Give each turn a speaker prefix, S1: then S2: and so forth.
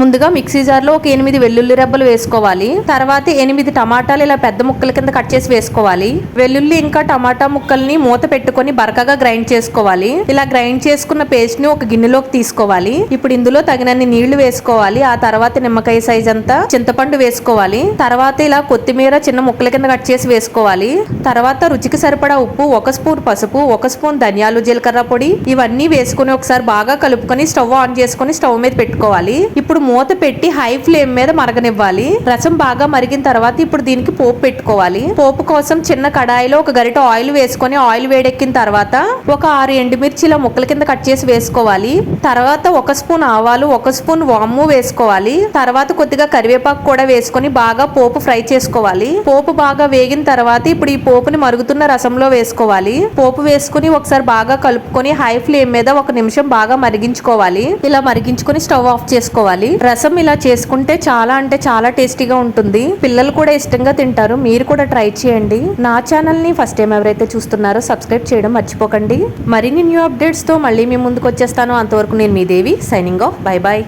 S1: ముందుగా మిక్సీ జార్లో ఒక ఎనిమిది వెల్లుల్లి రెబ్బలు వేసుకోవాలి. తర్వాత ఎనిమిది టమాటాలు ఇలా పెద్ద ముక్కల కింద కట్ చేసి వేసుకోవాలి. వెల్లుల్లి ఇంకా టమాటా ముక్కల్ని మూత పెట్టుకొని బరకగా గ్రైండ్ చేసుకోవాలి. ఇలా గ్రైండ్ చేసుకున్న పేస్ట్ని ఒక గిన్నెలోకి తీసుకోవాలి. ఇప్పుడు ఇందులో తగినన్ని నీళ్ళు వేసుకోవాలి. ఆ తర్వాత నిమ్మకాయ సైజ్ అంతా చింతపండు వేసుకోవాలి. తర్వాత ఇలా కొత్తిమీర చిన్న ముక్కల కింద కట్ చేసి వేసుకోవాలి. తర్వాత రుచికి సరిపడా ఉప్పు ఒక స్పూన్ పసుపు ఒక స్పూన్ ధనియాలు జీలకర్ర పొడి ఇవన్నీ వేసుకుని ఒకసారి బాగా కలుపుకొని స్టవ్ ఆన్ చేసుకొని స్టవ్ మీద పెట్టుకోవాలి. ఇప్పుడు మూత పెట్టి హై ఫ్లేమ్ మీద మరగనివ్వాలి. రసం బాగా మరిగిన తర్వాత ఇప్పుడు దీనికి పోపు పెట్టుకోవాలి. పోపు కోసం చిన్న కడాయిలో ఒక గరిట ఆయిల్ వేసుకొని ఆయిల్ వేడెక్కిన తర్వాత ఒక ఆరు ఎండుమిర్చిల ముక్కల కింద కట్ చేసి వేసుకోవాలి. తర్వాత ఒక స్పూన్ ఆవాలు ఒక స్పూన్ వాము వేసుకోవాలి. తర్వాత కొద్దిగా కరివేపాకు కూడా వేసుకొని బాగా పోపు ఫ్రై చేసుకోవాలి. పోపు బాగా వేగిన తర్వాత ఇప్పుడు ఈ పోపుని మరుగుతున్న రసంలో వేసుకోవాలి. పోపు వేసుకుని ఒకసారి బాగా కలుపుకొని హై ఫ్లేమ్ మీద ఒక నిమిషం బాగా మరిగించుకోవాలి. ఇలా మరిగించుకొని స్టవ్ ఆఫ్ చేసుకోవాలి. రసం ఇలా చేసుకుంటే చాలా అంటే చాలా టేస్టీగా ఉంటుంది. పిల్లలు కూడా ఇష్టంగా తింటారు. మీరు కూడా ట్రై చేయండి. నా ఛానల్ని ఫస్ట్ టైం ఎవరైతే చూస్తున్నారో సబ్స్క్రైబ్ చేయడం మర్చిపోకండి. మరిన్ని న్యూ అప్డేట్స్తో మళ్ళీ మీ ముందుకు వచ్చేస్తాను. అంతవరకు నేను మీ Devi signing off bye bye